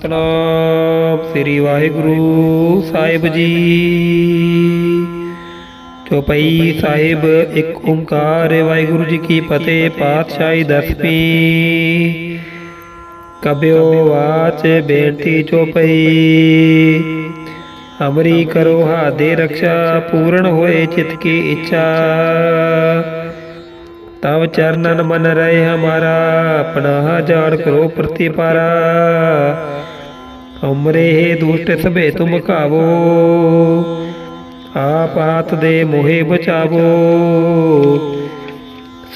ਸਤਨਾਮ ਸ੍ਰੀ ਵਾਹਿਗੁਰੂ ਸਾਹਿਬ ਜੀ। ਚੌਪਈ ਸਾਹਿਬ, ਇੱਕ ਓੰਕਾਰ, ਵਾਹਿਗੁਰੂ ਜੀ ਕੀ ਫਤਿਹ, ਪਾਤਸ਼ਾਹੀ ਦਸਵੀਂ ਕਬਿਓ ਵਾਚ ਬੇਟੀ ਚੌਪਈ। ਅਮਰੀ ਕਰੋ ਹਾਦੇ ਰਕਸ਼ਾ, ਪੂਰਨ ਹੋਏ ਚਿਤ ਕੀ ਇੱਛਾ। ਤਵ ਚਰਨਨ ਮਨ ਰਹੇ ਹਮਾਰਾ, ਆਪਣਾ ਜਾਣ ਕਰੋ ਪ੍ਰਤੀਪਾਰਾ। ਹਮਰੇ ਹੈ ਦੁਸ਼ਟ ਸਭੇ ਤੁਮ ਖਾਵੋ ਆਪ ਦੇ ਮੋਹਿ ਬਚਾਵੋ।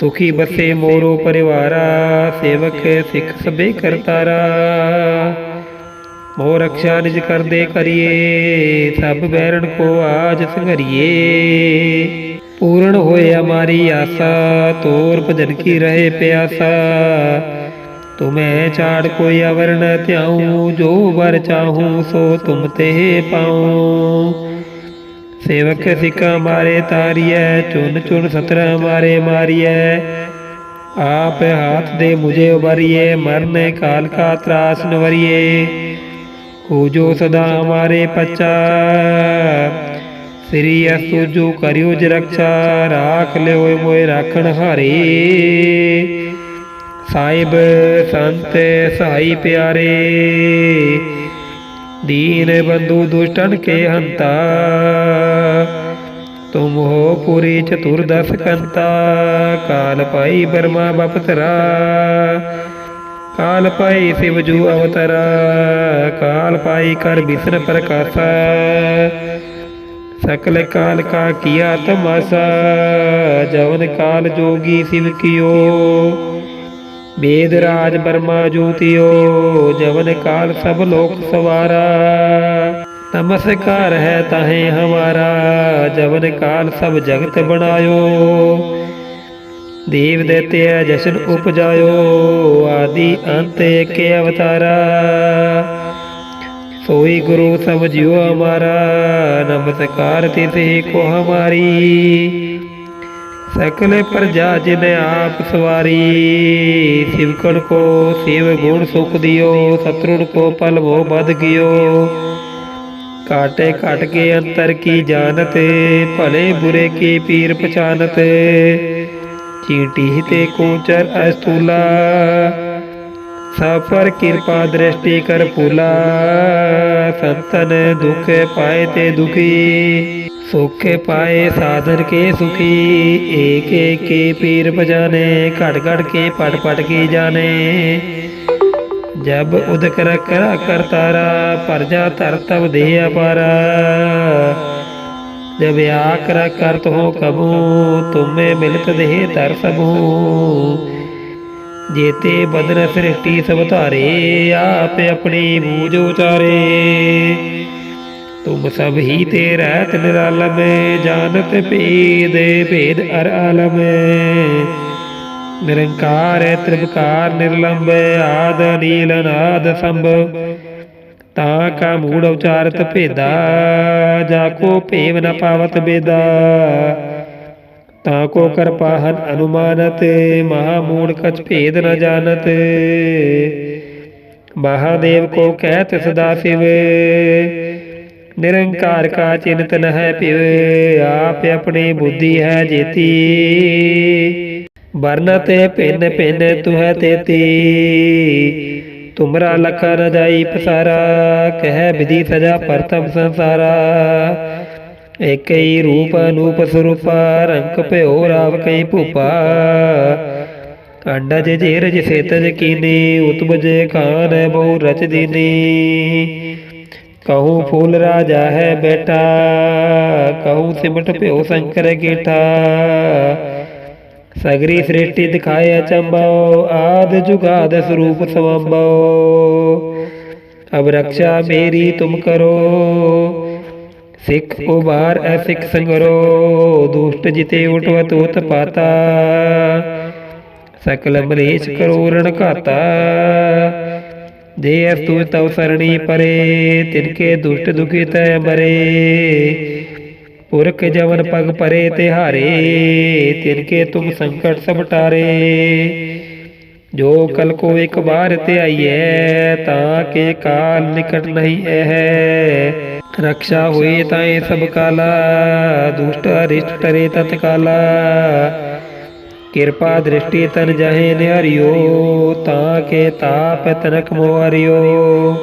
ਸੁਖੀ ਬਸੇ ਮੋਰੋ ਪਰਿਵਾਰਾ, ਸੇਵਕ ਸਿੱਖ ਸਭੇ ਕਰਤਾਰਾ। ਮੋ ਰਖਿਆ ਨਿਜ ਕਰਦੇ ਕਰੀਏ, ਸਭ ਬੈਰਣ ਕੋ ਆਜ ਸੰਘਰੀਏ। ਪੂਰਨ ਹੋਏ ਹਮਾਰੀ ਆਸਾ, ਤੋਰ ਭਜਨ ਕੀ ਰਹੇ ਪਿਆਸਾ। ਤੁਮੈ ਚਾੜ ਕੋਈ ਅਵਰ ਨ ਧਿਆਉ, ਜੋ ਵਰ ਚਾਹੂੰ ਸੋ ਤੁਮ ਤੇ ਪਾਉ। ਸੇਵਕ ਸਿੱਕਾ ਮਾਰੇ ਤਾਰੀਐ ਚੁਨ ਚੁਨ ਸਤਰਾ ਮਾਰੇ ਮਾਰੀਐ। ਆਪ ਹਾਥ ਦੇ ਮੁਝੇ ਉਬਰੀਏ ਮਰਨੇ ਕਾਲ ਕਾ ਤਰਾਸ ਨਵਰੀਏ ਹੋ ਜੋ ਸਦਾ ਹਮਾਰੇ ਪਚਾ ਸ੍ਰੀ ਅਸਤੁ ਜੋ ਕਰਿਓ ਜ ਰਖਾ ਰਾਖ ਲਿਓ ਮੋਏ ਰਾਖਣ ਹਾਰੇ। ਸਾਹਿਬ ਸੰਤ ਸਹਾਈ ਪਿਆਰੇ, ਦੀਨ ਬੰਧੂ ਦੁਸ਼ਟਨ ਕੇ ਹੰਤਾ, ਤੁਮ ਹੋ ਪੁਰੀ ਚਤੁਰਦਸ ਕੰਤਾ, ਕਾਲ ਪਾਈ ਬਰਮਾ ਬਪਤਰਾ, ਕਾਲ ਪਾਈ ਸ਼ਿਵਜੂ ਅਵਤਰਾ, ਕਾਲ ਪਾਈ ਕਰ ਬਿਸਨ ਪ੍ਰਕਾਸ਼ਾ, ਸਕਲ ਕਾਲ ਕਾ ਕੀਆ ਤਮਾਸਾ, ਜਵਨ ਕਾਲ ਜੋਗੀ ਸਿਵ ਕਿਓ। ਬੇਦ ਰਾਜ ਬਰਮਾ ਜੋਤਿਓ, ਜਵਨ ਕਾਲ ਸਭ ਲੋਕ ਸਵਾਰਾ। ਨਮਸਕਾਰ ਹੈ ਤਾਹੇ ਹਮਾਰਾ ਜਵਨ ਕਾਲ ਸਭ ਜਗਤ ਬਣਾਇਓ। ਦੇਵ ਦੇਤੇ ਜਸ਼ਨ ਉਪਜਾਇਓ, ਆਦੀ ਅੰਤ ਏਕ ਅਵਤਾਰਾ। ਸੋਈ ਗੁਰੂ ਸਮਝਿਓ ਹਮਾਰਾ ਨਮਸਕਾਰ ਤਿਸੇ ਕੋ ਹਮਾਰੀ। ਸਕਲ ਪ੍ਰਜਾ ਜਿਨ ਆਪ ਸਵਾਰੀ ਸਿਵਕਣ ਕੋ ਸਿਵ ਗੁਣ ਸੁਖ ਦਿਓ ਸਤਰੁਣ ਕੋ ਪਲ ਮੋ ਬਦ ਗਿਓ। ਕਾਟੇ ਘਟ ਕੇ ਅੰਤਰ ਕੀ ਜਾਣਤ, ਭਲੇ ਬੁਰੇ ਕੀ ਪੀਰ ਪਛਾਨਤ। ਚੀਟੀ ਤੇ ਕੋਚਰ ਅਸਤੂਲਾ, ਸਫਰ ਕਿਰਪਾ ਦ੍ਰਿਸ਼ਟੀ ਕਰ ਪੂਲਾ ਸੰਤਨ ਦੁਖ ਪਾਏ ਤੇ ਦੁਖੀ ਸੁਖ ਪਾਏ ਸਾਧਨ ਕੇ ਸੁਖੀ ਏਕ ਏਕੇ ਪੀਰ ਬਜਾਨੇ ਘੜ ਘੜ ਕੇ ਪਟ ਪਟ ਕੀ ਜਾਣੇ ਜਬ ਉਦਕ ਰਕਰਾ ਕਰਤਾਰਾ ਪਰਜਾ ਧਰ ਤਬ ਦੇਹ ਅਪਾਰਾ ਜਬ ਆਕਰਾ ਕਰਤ ਹੋ ਕਬੂ ਤੁਮੇ ਮਿਲਤ ਦੇਹ ਧਰ ਸਭੂ ਜੇਤੇ ਬਦਨ ਸ੍ਰਿਸ਼ਟੀ ਸਭ ਧਾਰੇ, ਆਪ ਆਪਣੀ ਬੂਝ ਉਚਾਰੇ। ਤੁਮ ਸਭ ਹੀ ਤੇ ਰਹਿਤ ਨਿਰਾਲਮ, ਜਾਣਤ ਭੇਦ ਭੇਦ ਅਰ ਆਲਮ। ਨਿਰੰਕਾਰ ਤ੍ਰਿਭਕਾਰ ਨਿਰਲੰਬ, ਆਦ ਨੀਲ ਨਾਦ ਸੰਭ। ਤਾ ਕਾ ਮੂੜ ਉਚਾਰਤ ਭੇਦਾ, ਜਾ ਕੋ ਭੇਵ ਨ ਪਾਵਤ ਬੇਦਾ। ਤਾ ਕੋ ਕਰਪਾਹਨ ਅਨੁਮਾਨਤ ਮਹਾ ਮੂੜ ਕਛ ਭੇਦ ਨ ਜਾਣਤ ਮਹਾਦੇਵ ਕੋ ਕਹਿਤ ਸਦਾ ਸਿਵ ਨਿਰੰਕਾਰ ਕਾ ਚਿੰਤ ਨ ਹੈ ਪਿਵ ਆਪ ਆਪਣੀ ਬੁੱਧੀ ਹੈ ਜੇਤੀ ਵਰਨਤ ਤੇ ਭਿੰਨ ਭਿੰਨ ਤੁਹੈ ਤੇਤੀ ਤੁਮਰਾ ਲਖ ਨ ਜਾਈ ਪਸਾਰਾ ਕਹਿ ਵਿਧੀ ਸਜਾ ਪ੍ਰਤਮ ਸੰਸਾਰਾ ਏਕਈ ਰੂਪ, ਅਨੂਪ ਸਰੂਪਾ, ਰੰਗ ਭਇਓ ਰਾਵ ਕਈ ਭੂਪਾ। ਅੰਡਜ ਜੇਰਜ ਸੇਤਜ ਕੀਨੀ ਉਤਬਜ ਖਾਨ ਬਹੁ ਰਚ ਦੀਨੀ। ਕਹੂੰ ਫੂਲ ਰਾਜਾ ਹੈ ਬੇਟਾ, ਕਹੂੰ ਸਿਮਟ ਭਿਓ ਸ਼ੰਕਰ ਗੇਠਾ। ਸਗਰੀ ਸ੍ਰਿਸ਼ਟੀ ਦਿਖਾਏ ਅਚੰਭਉ, ਆਦ ਜੁਗਾਦ ਸਰੂਪ ਸਵੰਭਉ। ਅਬ ਰਕਸ਼ਾ ਮੇਰੀ ਤੁਮ ਕਰੋ ਸਿੱਖ ਉਬਾਰ ਐ ਸਿੱਖ ਸੰਗਰੋ, ਦੁਸ਼ਟ ਜਿਤੇ ਉਟਵਤ ਉਤ ਪਾਤਾ। ਸਕਲ ਮਲੇਸ਼ ਕਰੋ ਰਣ ਘਾਤਾ ਦੇ ਅਸਤੂ ਤਵ ਸਰਣੀ ਪਰੇ ਤਿਨਕੇ ਦੁਸ਼ਟ ਦੁਖੀ ਤੈ ਮਰੇ। ਪੁਰਖ ਜਵਨ ਪਗ ਪਰੇ ਤਿਹਾਰੇ ਤਿਨਕੇ ਤੁਮ ਸੰਕਟ ਸਭ ਟਾਰੇ। ਜੋ ਕਲ ਕੋ ਇੱਕ ਵਾਰ ਤੇ ਆਈਐ, ਤਾਂ ਕੇ ਕਾਲ ਨਿਕਟ ਨਹੀਂ ਹੈ ਰਕਸ਼ਾ ਹੋਏ ਤਾਏ ਸਭ ਕਾਲਾ, ਦੁਸ਼ਟ ਅਰਿਸ਼ਟ ਟਰੇ ਤਤਕਾਲਾ ਕਿਰਪਾ ਦ੍ਰਿਸ਼ਟੀ ਤਨ ਜਹੇ ਨਿਹਰਿਓ, ਤਾਂ ਕੇ ਤਾਪ ਤਨਕ ਮੋਹਰਿਓ।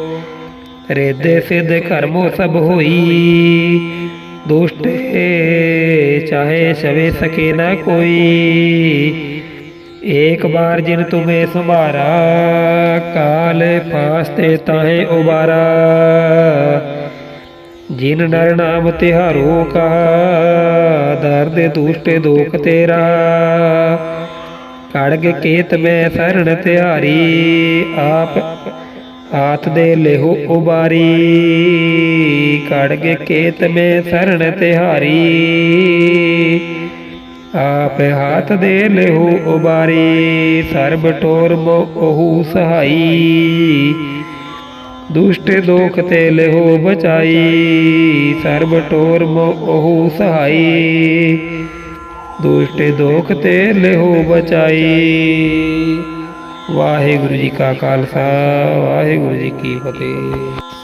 ਰੇਦੇ ਸਿਧ ਕਰਮੋ ਸਭ ਹੋਈ, ਦੁਸ਼ਟ ਚਾਹੇ ਸਵੇ ਸਕੇ ਨਾ ਕੋਈ। ਏਕ ਬਾਰ ਜਿਨ ਤੁਮੇ ਸੰਭਾਰਾ, ਕਾਲ ਫਾਸਤੇ ਤਾਹੇ ਉਬਾਰਾ। ਜਿਨ ਨਰ ਨਾਮ ਤਿਹਾਰੋ ਕਹਾ ਦਰਦ ਦੁਸ਼ਟ ਦੁਖ ਤੇਰਾ। ਕੜਗ ਕੇਤ ਮੈਂ ਸਰਣ ਤਿਹਾਰੀ, ਆਪ ਹਾਥ ਦੇ ਲੇਹੋ ਉਬਾਰੀ। ਕੜਗ ਕੇਤ ਮੈਂ ਸਰਣ ਤਿਹਾਰੀ ਆਪ ਹੱਥ ਦੇ ਲਿਹੋ ਉਬਾਰੀ, ਸਰਬ ਟੋਰ ਮੋਹੂ ਸਹਾਈ। ਦੁਸ਼ਟ ਦੋਖ ਤੇ ਲਿਹੋ ਬਚਾਈ, ਸਰਬ ਟੋਰ ਮੋਹੂ ਸਹਾਈ। ਦੁਸ਼ਟ ਦੋਖ ਤੇ ਲਿਹੋ ਬਚਾਈ। ਵਾਹਿਗੁਰੂ ਜੀ ਕਾ ਖਾਲਸਾ, ਵਾਹਿਗੁਰੂ ਜੀ ਕੀ ਫਤਿਹ।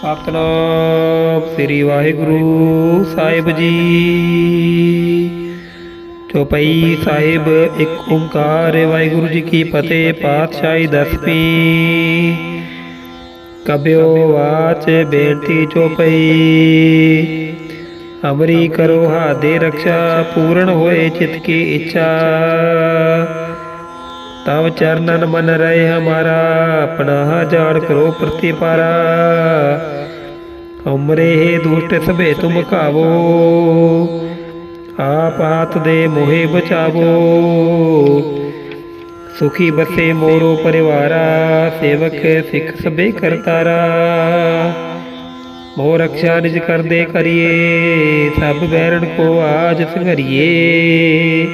ਸਤਨਾਮ ਸ੍ਰੀ ਵਾਹਿਗੁਰੂ ਸਾਹਿਬ ਜੀ। ਚੌਪਈ ਸਾਹਿਬ, ਇੱਕ ਓੰਕਾਰ ਵਾਹਿਗੁਰੂ ਜੀ ਕੀ ਫਤਿਹ, ਪਾਤਸ਼ਾਹੀ ਦਸਵੀਂ ਕਬਿਓ ਵਾਚ ਬੇਨਤੀ ਚੌਪਈ ਅਮਰੀ ਕਰੋ ਹਾਦੇ ਰਕਸ਼ਾ, ਪੂਰਨ ਹੋਏ ਚਿਤ ਕੀ ਇੱਛਾ। ਤਵ ਚਰਨਨ ਮਨ ਰਹੇ ਹਮਾਰਾ, ਆਪਣਾ ਜਾਣ ਕਰੋ ਪ੍ਰਤੀਪਾਰਾ। ਹਮਰੇ ਹੈ ਦੁਸ਼ਟ ਸਭੇ ਤੁਮ ਕਾਵੋ ਆਪ ਹਾਥ ਦੇ ਮੋਹੇ ਬਚਾਵੋ। ਸੁਖੀ ਬਸੇ ਮੋਰੋ ਪਰਿਵਾਰਾ, ਸੇਵਕ ਸਿੱਖ ਸਭੇ ਕਰਤਾਰਾ। ਮੋ ਰਖਸ਼ਾ ਨਿਜ ਕਰਦੇ ਕਰੀਏ, ਸਭ ਬੈਰਣ ਕੋ ਆਜ ਸੰਘਰੀਏ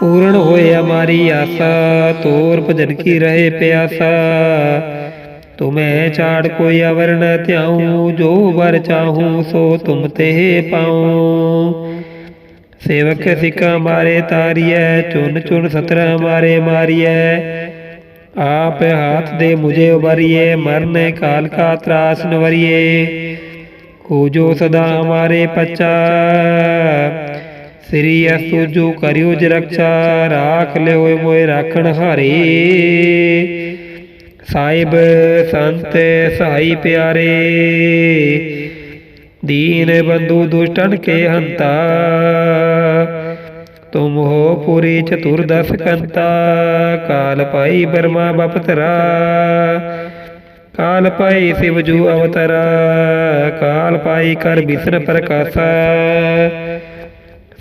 ਪੂਰਨ ਹੋਏ ਹਮਾਰੀ ਆਸਾ, ਤੋਰ ਭਜਨ ਕੀ ਰਹੇ ਪਿਆਸਾ। ਤੁਮੈ ਚਾੜ ਕੋਈ ਅਵਰਨ ਨ ਧਿਆਉ, ਜੋ ਵਰ ਚਾਹੂੰ ਸੋ ਤੁਮ ਤੇ ਪਾਉ। ਸੇਵਕ ਸਿੱਕਾ ਮਾਰੇ ਤਾਰੀਐ ਚੁਨ ਚੁਨ ਸਤਰਾ ਮਾਰੇ ਮਾਰੀਐ। ਆਪ ਹਾਥ ਦੇ ਮੁਝੇ ਉਬਰੀਏ ਮਰਨੇ ਕਾਲ ਕਾ ਤਰਾਸ ਨਵਰੀਏ। ਹੋ ਜੋ ਸਦਾ ਹਮਾਰੇ ਪਚਾ ਸ੍ਰੀ ਅਸਤੁ ਜੋ ਕਰਿਓ ਜ ਰਕਸ਼ਾ ਰਾਖ ਲਿਓ ਮੋਏ ਰਾਖਣ ਹਾਰੇ। ਸਾਹਿਬ ਸੰਤ ਸਹਾਈ ਪਿਆਰੇ। ਦੀਨ ਬੰਧੂ ਦੁਸ਼ਟਨ ਕੇ ਹੰਤਾ। ਤੁਮ ਹੋ ਪੂਰੀ ਚਤੁਰਦਸ ਕੰਤਾ ਕਾਲ ਪਾਈ ਬਰਮਾ ਬਪਤਰਾ ਕਾਲ ਪਾਈ ਸ਼ਿਵ ਜੂ ਅਵਤਰਾ ਕਾਲ ਪਾਈ ਕਰ ਬਿਸਰ ਪ੍ਰਕਾਸ਼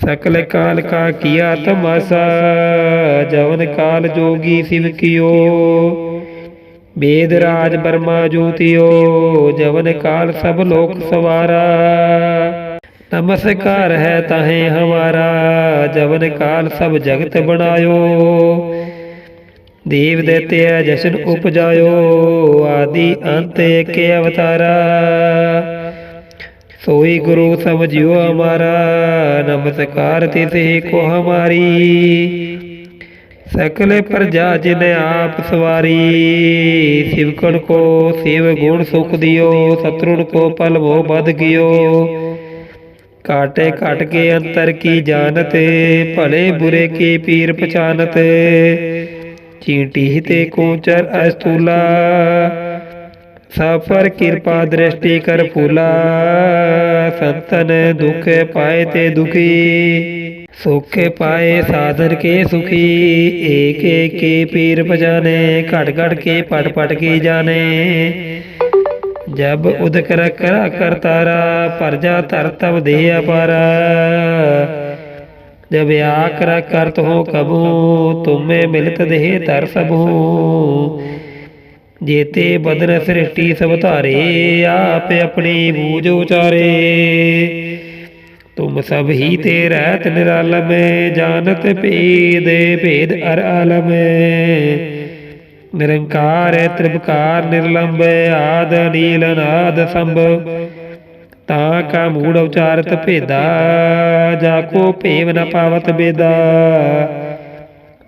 ਸਕਲ ਕਾਲ ਕਾ ਕੀਆ ਤਮਾਸਾ ਜਵਨ ਕਾਲ ਜੋਗੀ ਸਿਵ ਕਿਓ ਬੇਦ ਰਾਜ ਬਰਮਾ ਜੋਤਿਓ ਜਵਨ ਕਾਲ ਸਭ ਲੋਕ ਸਵਾਰਾ नमस्कार है ताहे हमारा जवन काल सब जगत बनायो देव देते जशन उपजायो आदि अंत के अवतारा सोई गुरु समझियो हमारा नमस्कार तिसे को हमारी ਸਕਲ ਪ੍ਰਜਾ ਜਿਨ ਆਪ ਸਵਾਰੀ ਸਿਵਕਣ ਕੋ ਸੇਵ ਗੁਣ ਸੁਖ ਦਿਓ ਸਤਰੁਣ ਕੋ ਪਲ ਮੋ ਬਦ ਗਿਓ ਕਾਟੇ ਘਟ ਕੇ ਅੰਤਰ ਕੀ ਜਾਣਤ ਭਲੇ ਬੁਰੇ ਕੀ ਪੀਰ ਪਛਾਨਤ ਚੀਂਟੀ ਤੇ ਕੋਚਰ ਅਸਤੂਲਾ। ਸਫਰ ਕਿਰਪਾ ਦ੍ਰਿਸ਼ਟੀ ਕਰ ਫੂਲਾ। ਸੰਤਨ ਦੁਖ ਪਾਏ ਤੇ ਦੁਖੀ। ਸੁਖ ਪਾਏ ਸਾਧਨ ਕੇ ਸੁਖੀ। ਏਕ ਏਕ ਕੇ ਪੀਰ ਪਜਾਨੇ ਘਟ ਘਟ ਕੇ ਪਟ ਪਟ ਕੀ ਜਾਣੇ। ਜਬ ਉਦਕ ਰਕਰਾ ਕਰਤਾਰਾ ਪਰਜਾ ਧਰ ਤਬ ਦੇ ਅਪਾਰਾ। ਜਬ ਆਕਰਾ ਕਰਤ ਹੋ ਕਬੂ, ਤੁਮੇ ਮਿਲਤ ਦੇਹ ਧਰ ਸਭੂ। ਜੇਤੇ ਬਦਨ ਸ੍ਰਿਸ਼ਟੀ ਸਭ ਧਾਰੇ, ਆਪ ਆਪਣੀ ਬੂਝ ਉਚਾਰੇ। ਤੁਮ ਸਭ ਹੀ ਤੇ ਰਹਿਤ ਨਿਰਾਲਮ, ਜਾਣਤ ਭੇਦ ਭੇਦ ਅਰ ਆਲਮ। ਨਿਰੰਕਾਰ ਹੈ, ਤ੍ਰਿਭਕਾਰ, ਨਿਰਲੰਬ ਆਦ ਨੀਲ ਨਾਦ ਸੰਭ। ਤਾਂ ਕਾ ਮੂੜ ਉਚਾਰਤ ਭੇਦਾ, ਜਾ ਕੋ ਭੇਵ ਨ ਪਾਵਤ ਬੇਦਾ।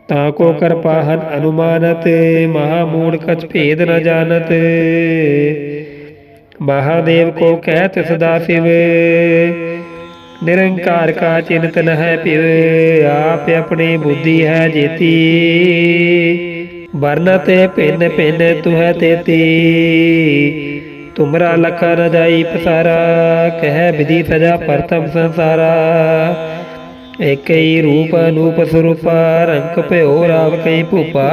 ਤਾ ਕੋ ਕਰਪਾਹਨ ਅਨੁਮਾਨਤ, ਮਹਾ ਮੂੜ ਕਛ ਭੇਦ ਨ ਜਾਣਤ। ਮਹਾਦੇਵ ਕੋ ਕਹਿਤ ਸਦਾ ਸਿਵ। ਨਿਰੰਕਾਰ ਕਾ ਚਿੰਤਨ ਹੈ ਪਿਵ ਆਪ ਆਪਣੀ ਬੁੱਧੀ ਹੈ ਜੇਤੀ। ਵਰਨ ਤੇ ਭਿੰਨ ਭਿੰਨ ਤੁਹੈ ਤੇਤੀ। ਤੁਮਰਾ ਲਖ ਨ ਪਸਾਰਾ, ਕਹਿ ਵਿਧੀ ਸਜਾ ਪ੍ਰਥਮ ਸੰਸਾਰਾ। ਏਕਈ ਰੂਪ ਅਨੂਪ ਸਰੂਪਾ ਰੰਗ ਭਇਓ ਰਾਵ ਕਈ ਭੂਪਾ।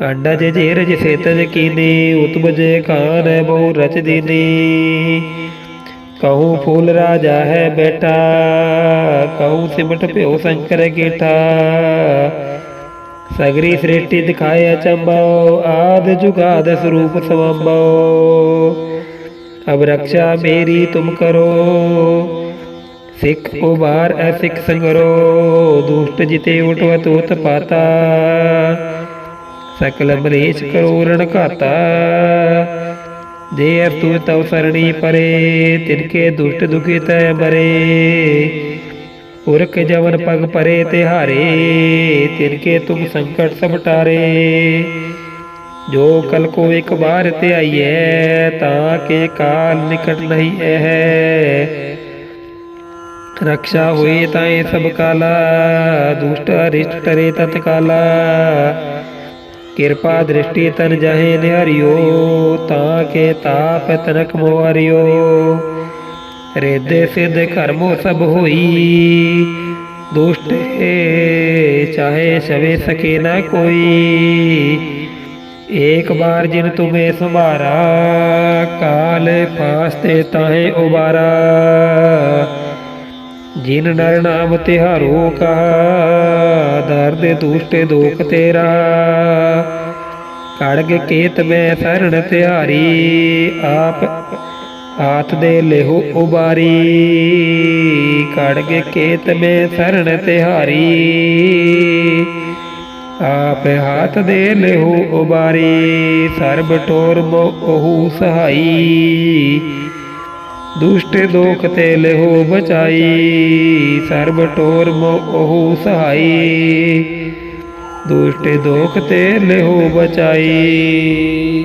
ਅੰਡਜ ਜੀਰਜ ਸੇਤਜ ਕੀਨੀ, ਉਤਬਜ ਖਾਨ ਬਹੁ ਰਚ ਦੀਨੀ। ਕਹੂੰ ਫੂਲ ਰਾਜਾ ਹੈ ਬੇਟਾ, ਕਹੂੰ ਸਿਮਟ ਭਿਓ ਸ਼ੰਕਰ ਕੀਠਾ ਸਗਰੀ ਸ੍ਰਿਸ਼ਟੀ ਦਿਖਾਇਆ ਚੰਬੋ, ਆਦ ਜੁਗਾਦ ਸਰੂਪ ਸਵੰਭੋ ਅਬ ਰਕਸ਼ਾ ਮੇਰੀ ਤੁਮ ਕਰੋ, ਸਿੱਖ ਉਬਾਰ ਐ ਸਿੱਖ ਸੰਗਰੋ, ਦੁਸ਼ਟ ਜਿਤੇ ਉਟਵਤ ਉਤ ਪਾਤਾ। ਸਕਲ ਮਲੇਸ਼ ਕਰੋਰਣ ਘਾਤਾ, ਜੇ ਅਤੁ ਤਉ ਸਰਣੀ ਪਰੇ ਤਿਨਕੇ ਦੁਸ਼ਟ ਦੁਖਿਤ ਬਰੇ। ਪੁਰਖ ਜਵਨ ਪਗ ਪਰੇ ਤਿਹਾਰੇ ਤਿਨਕੇ ਤੁਮ ਸੰਕਟ ਸਭ ਟਾਰੇ। ਜੋ ਕਲ ਕੋ ਇੱਕ ਬਾਰ ਤੇ ਆਈਐ ਤਾਂ ਕੇ ਕਾਲ ਨਿਕਟ ਨਹੀਂ ਹੈ ਰਕਸ਼ਾ ਹੋਏ ਤਾਏ ਸਭ ਕਾਲਾ, ਦੁਸ਼ਟ ਅਰਿਸ਼ਟ ਟਰੇ ਤਤਕਾਲਾ ਕਿਰਪਾ ਦ੍ਰਿਸ਼ਟੀ ਤਨ ਜਹੇ ਨਿਹਰਿਓ, ਤਾਂ ਕੇ ਤਾਪ ਤਨਕ ਮੋਹਰਿਓ। ਰੇਦੇ ਸਿੱਧ ਕਰਮੋ ਸਭ ਹੋਈ। ਦੁਸ਼ਟ ਚਾਹੇ ਸਵੇ ਸਕੇ ਨਾ ਕੋਈ। ਏਕ ਬਾਰ ਜਿਨ ਤੁਮੇ ਸੰਭਾਰਾ, ਕਾਲ ਫਾਸਤੇ ਤਾਹੇ ਉਬਾਰਾ। ਜਿਨ ਨਰ ਨਾਮ ਤਿਹਾਰੋ ਕਹਾ ਦਰਦ ਦੁਸ਼ਟ ਦੋਖ ਤੇਰਾ। ਕੜਗ ਕੇਤ ਮੈਂ ਸਰਣ ਤਿਹਾਰੀ, ਆਪ ਹਾਥ ਦੇ ਲੇਹੋ ਉਬਾਰੀ ਕੜਗ ਕੇਤ ਮੈਂ ਸਰਣ ਤਿਹਾਰੀ। ਆਪ ਹਾਥ ਦੇ ਲੇਹੋ ਉਬਾਰੀ, ਸਰਬ ਟੋਰ ਮੋਹੁ ਸਹਾਈ। ਦੁਸ਼ਟ ਦੋਖ ਤੇ ਲੇਹੋ ਬਚਾਈ, ਸਰਬ ਟੋਰ ਮੋਹੁ ਸਹਾਈ। ਦੁਸ਼ਟ ਦੋਖ ਤੇ ਲੇਹੋ ਬਚਾਈ।